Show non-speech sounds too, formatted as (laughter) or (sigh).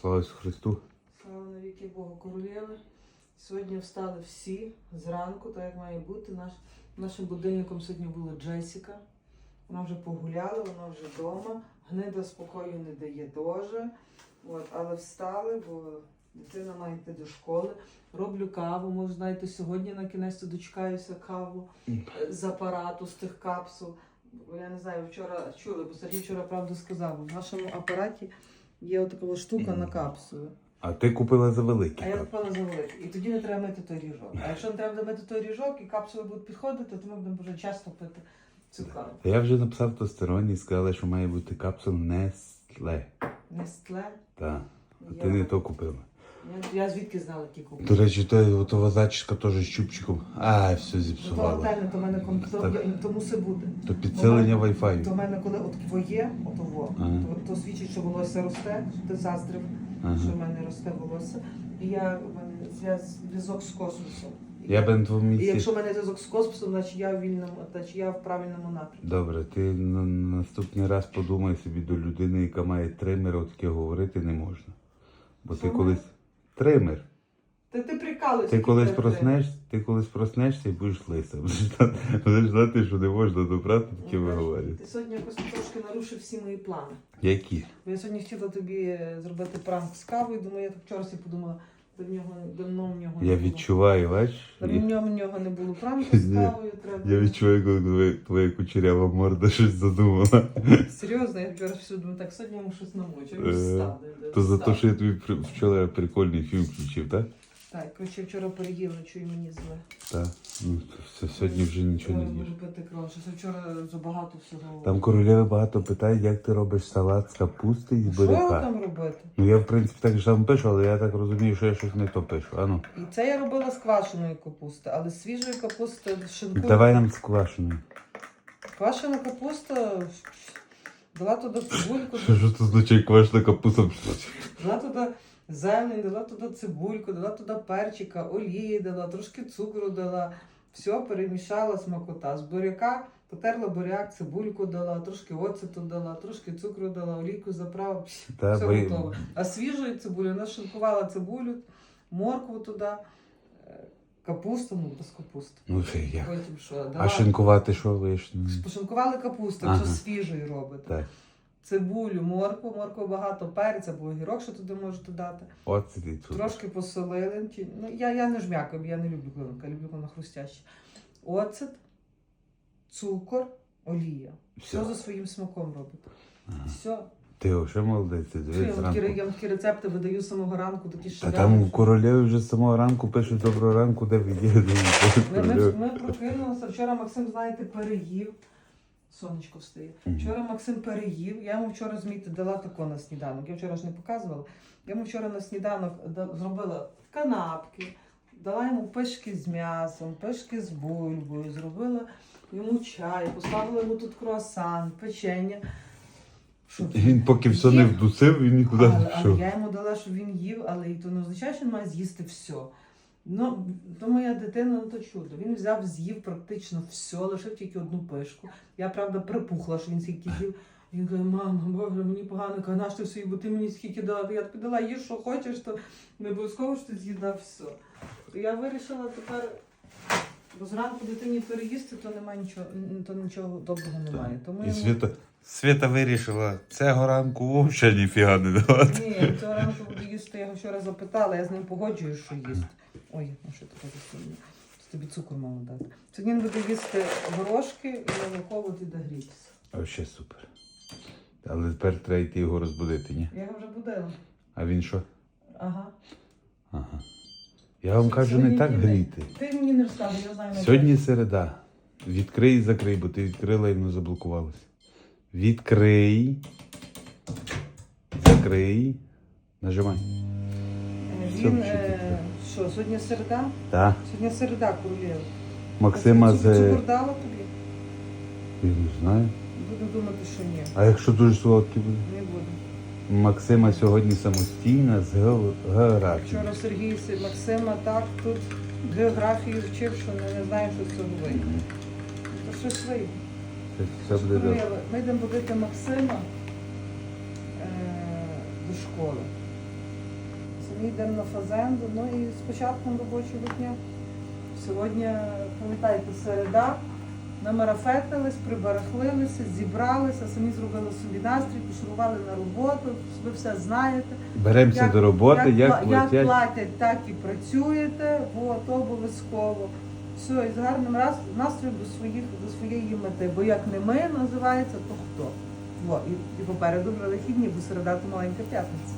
Слава Ісусу Христу. Слава навіки Богу королєви. Сьогодні встали всі зранку, так як має бути. Наш, нашим будильником сьогодні була Джесіка. Вона вже погуляла, вона вже вдома. Гнида спокою не дає теж. От, але встали, бо дитина має йти до школи. Роблю каву, може, знаєте, сьогодні на кінець дочекаюся каву з апарату, з тих капсул. Бо Я не знаю, вчора чули, бо Сергій вчора правду сказав. В нашому апараті є отака штука на капсулу. А ти купила за великі. А я купила за великий. І тоді не треба мити той ріжок. А якщо не треба мити той ріжок і капсули будуть підходити, то ми будемо вже часто пити цю каву. Я вже написав то і сказали, що має бути капсул Nestle. Нестле. Так. А ти не то купила. Я, я звідки знала ті До речі, то готова зачіска теж з чубчиком. А, все Ну, то зіпсувало. антенна, то в мене ком- то, Так. я- то мусить бути. То підсилення То Wi-Fi. в мене, коли от твоє, от во, Ага. то, то свідчить, що волосся росте, що ти заздрив, Ага. що в мене росте волосся. І я в мене зв'яз- зв'язок з космосом. І Я би на твоєму І місці. якщо в мене зв'язок з космосом, значить я в вільному, значить я в правильному напрямку. Добре, ти на наступний раз подумай собі до людини, яка має тример, от таке говорити не можна. Бо ти Що колись. Тример. Та ти прикалуєшся. Ти колись проснеш, ти колись проснешся і будеш лисим. (laughs) Будеш знати- що не можна добрати, таке Ну, виговорювати. Ти сьогодні якось трошки нарушив всі мої плани. Які? Бо я сьогодні хотіла тобі зробити пранк з кавою, думаю, я так вчора собі подумала, до нього давно в нього Я не було. відчуваю, бачиш? Давно в нього не було пранку з (laughs) кавою, треба. Я відчуваю, коли твоя, твоя кучерява морда щось задумала. (laughs) Серйозно, я вчора всю думаю, так сьогодні йому щось намочу, Е, він То за те, що я тобі при- вчора прикольний фільм включив, так? Так, коротше, вчора переїв, ночую мені зле. Так. Ну, все, сьогодні вже нічого не їш. буде пити кров. Щось вчора забагато всього. Там королеви багато питають, як ти робиш салат з капусти і Що буряка. там робити? Ну я в принципі так же сам пишу, але я так розумію, що я щось не то пишу. А ну, І це я робила з квашеної капусти, але з свіжої капусти шинкую. давай нам з квашеною. Квашена капуста дала туди цибульку, Що ж це означає квашена капуста? дала туди зелень, дала туди цибульку, дала туди перчика, олії дала, трошки цукру дала. Все перемішала смакота. З буряка потерла буряк, цибульку дала, трошки оцету дала, трошки цукру дала, олійку заправила. Та, все ви- готово. А свіжої цибулі, вона шинкувала цибулю, моркву туди, е, капусту, ну без капусти. Ну це як? Потім що? А шинкувати що ви? Пошинкували капусту, Ага. якщо свіжої робите. Так. Цибулю, моркву, моркву багато, перець або огірок, що туди можете дати. От ти тут. Трошки посолили. Чи- Ну, я, я не жмякаю, бо я не люблю коли люблю коли вона хрустяще. Оцет, цукор, олія. Все, Все. за своїм смаком робите. Ага. Все. Ти о, що молодець, ти Що, дивись я, вам такі, зранку. я вам такі рецепти видаю з самого ранку, такі Та там у королеві вже з самого ранку пишуть доброго ранку, де ви є. де ви є, Ми, ми, ми прокинулися. Вчора Максим, знаєте, переїв. Сонечко встає. Вчора Максим переїв. Я йому вчора змійте дала тако на сніданок. Я вчора ж не показувала. Я йому вчора на сніданок да- зробила канапки, дала йому пишки з м'ясом, пишки з бульбою, зробила йому чай, поставила йому тут круасан, печення. Що ти? Він поки все не вдусив, він нікуди не пішов. я йому дала, щоб він їв, але і то не означає, що він має з'їсти все. Ну, то моя дитина, ну то чудо. Він взяв, з'їв практично все, лишив тільки одну пишку. Я, правда, припухла, що він скільки з'їв. Він каже, мама, боже, мені погано, каже, наш ти собі, бо ти мені скільки дала. Я тобі дала їж, що хочеш, то не обов'язково, що ти з'їдав все. Я вирішила тепер, бо зранку дитині переїсти, то немає нічого, то нічого доброго немає. Тому І я Свята, Свята вирішила, цього ранку взагалі ніфіга не давати. Ні, цього ранку буду їсти, я його вчора запитала, я з ним погоджуюсь, що їсти. Ой, ну що таке засильно? Тобі цукор мало дати. Сьогодні він буде їсти горошки і молоко от іде грітися. Вообще супер. Але тепер треба йти його розбудити, ні? Я його вже будила. А він що? Ага. Ага. Я вам кажу, не так гріти. Ти мені не розказуй, я знаю. на Сьогодні середа. Відкрий і закрий, бо ти відкрила і воно заблокувалося. Відкрий. Закрий. Нажимай. Він, е, що, сьогодні середа? Так. Сьогодні середа, королєва. Максима з. Цукор дала тобі? Я не знаю. Буду думати, що ні. А якщо дуже солодкий буде? Не буду. Максима сьогодні самостійна з ге- географії. Вчора Сергій Си- Максима так тут географію вчив, що не, не знаю, що з цього вийде. То щось вийде. Це все буде добре. Ми йдемо будити Максима е, до школи. Йдемо на фазенду. Ну і з початком робочого дня. Сьогодні, пам'ятаєте, середа. Намарафетились, прибарахлилися, зібралися, самі зробили собі настрій, пошурували на роботу, ви все знаєте. Беремося до роботи, як, як платять. платять, так і працюєте, бо то обов'язково. Все, і з гарним раз, настроєм до, своїх, до своєї мети. Бо як не ми називається, то хто? Во, і, і попереду вже вихідні, бо середа то маленька п'ятниця.